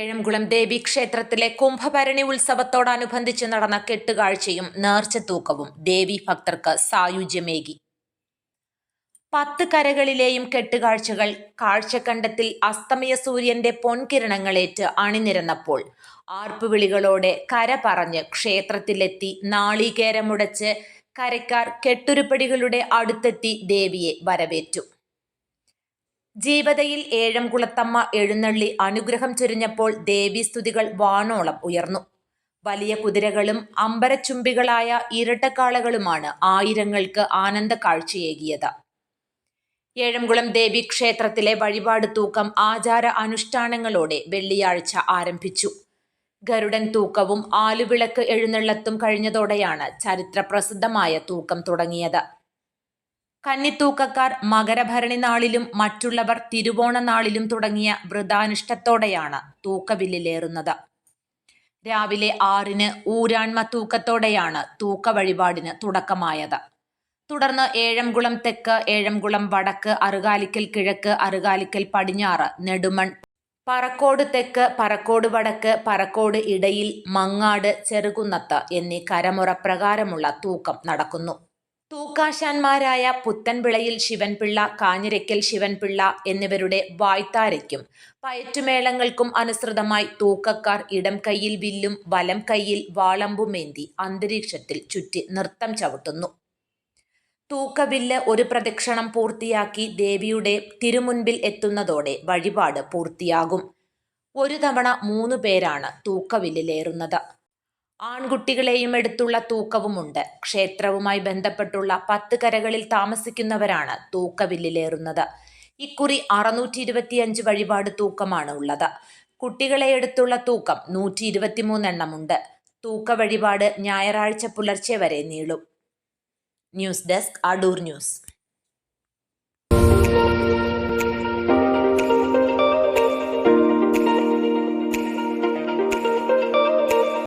ഏഴംകുളം ദേവി ക്ഷേത്രത്തിലെ കുംഭഭരണി ഉത്സവത്തോടനുബന്ധിച്ച് നടന്ന കെട്ടുകാഴ്ചയും നേർച്ചത്തൂക്കവും ദേവി ഭക്തർക്ക് സായുജ്യമേകി. പത്ത് കരകളിലെയും കെട്ടുകാഴ്ചകൾ കാഴ്ചക്കണ്ടത്തിൽ അസ്തമയ സൂര്യന്റെ പൊൻകിരണങ്ങളേറ്റ് അണിനിരന്നപ്പോൾ ആർപ്പുവിളികളോടെ കര പറഞ്ഞ് ക്ഷേത്രത്തിലെത്തി നാളികേരമുടച്ച് കരക്കാർ കെട്ടുരുപ്പടികളുടെ അടുത്തെത്തി ദേവിയെ വരവേറ്റു. ജീവതയിൽ ഏഴംകുളത്തമ്മ എഴുന്നള്ളി അനുഗ്രഹം ചൊരിഞ്ഞപ്പോൾ ദേവീസ്തുതികൾ വാണോളം ഉയർന്നു. വലിയ കുതിരകളും അമ്പരച്ചുംബികളായ ഇരട്ടക്കാളകളുമാണ് ആയിരങ്ങൾക്ക് ആനന്ദ കാഴ്ചയേകിയത്. ഏഴംകുളം ദേവി ക്ഷേത്രത്തിലെ വഴിപാട് തൂക്കം ആചാര അനുഷ്ഠാനങ്ങളോടെ വെള്ളിയാഴ്ച ആരംഭിച്ചു. ഗരുഡൻ തൂക്കവും ആലുവിളക്ക് എഴുന്നള്ളത്തും കഴിഞ്ഞതോടെയാണ് ചരിത്രപ്രസിദ്ധമായ തൂക്കം തുടങ്ങിയത്. കന്നിത്തൂക്കക്കാർ മകരഭരണി നാളിലും മറ്റുള്ളവർ തിരുവോണ നാളിലും തുടങ്ങിയ വ്രതാനുഷ്ഠത്തോടെയാണ് തൂക്കവില്ലിലേറുന്നത്. രാവിലെ ആറിന് ഊരാൺമ തൂക്കത്തോടെയാണ് തൂക്ക വഴിപാടിന് തുടക്കമായത്. തുടർന്ന് ഏഴംകുളം തെക്ക് ഏഴംകുളം വടക്ക് അറുകാലിക്കൽ കിഴക്ക് അറുകാലിക്കൽ പടിഞ്ഞാറ് നെടുമൺ പറക്കോട് തെക്ക് പറക്കോട് വടക്ക് പറക്കോട് ഇടയിൽ മങ്ങാട് ചെറുകുന്നത്ത് എന്നീ കരമുറ പ്രകാരമുള്ള തൂക്കം നടക്കുന്നു. തൂക്കാശാന്മാരായ പുത്തൻപിളയിൽ ശിവൻപിള്ള കാഞ്ഞിരക്കൽ ശിവൻപിള്ള എന്നിവരുടെ വായ്ത്താരയ്ക്കും പയറ്റുമേളങ്ങൾക്കും അനുസൃതമായി തൂക്കക്കാർ ഇടം കൈയിൽ വില്ലും വലം കൈയിൽ വാളമ്പുമേന്തി അന്തരീക്ഷത്തിൽ ചുറ്റി നൃത്തം ചവിട്ടുന്നു. തൂക്കവില്ല് ഒരു പ്രദക്ഷിണം പൂർത്തിയാക്കി ദേവിയുടെ തിരുമുൻപിൽ എത്തുന്നതോടെ വഴിപാട് പൂർത്തിയാകും. ഒരു തവണ മൂന്ന് പേരാണ് തൂക്കവില്ലിലേറുന്നത്. ആൺകുട്ടികളെയും എടുത്തുള്ള തൂക്കവുമുണ്ട്. ക്ഷേത്രവുമായി ബന്ധപ്പെട്ടുള്ള പത്ത് കരകളിൽ താമസിക്കുന്നവരാണ് തൂക്കവില്ലിലേറുന്നത്. ഇക്കുറി അറുന്നൂറ്റി ഇരുപത്തിയഞ്ച് വഴിപാട് തൂക്കമാണ് ഉള്ളത്. കുട്ടികളെ എടുത്തുള്ള തൂക്കം നൂറ്റി ഇരുപത്തിമൂന്നെണ്ണമുണ്ട് തൂക്ക വഴിപാട് ഞായറാഴ്ച പുലർച്ചെ വരെ നീളും. News desk Adoor news.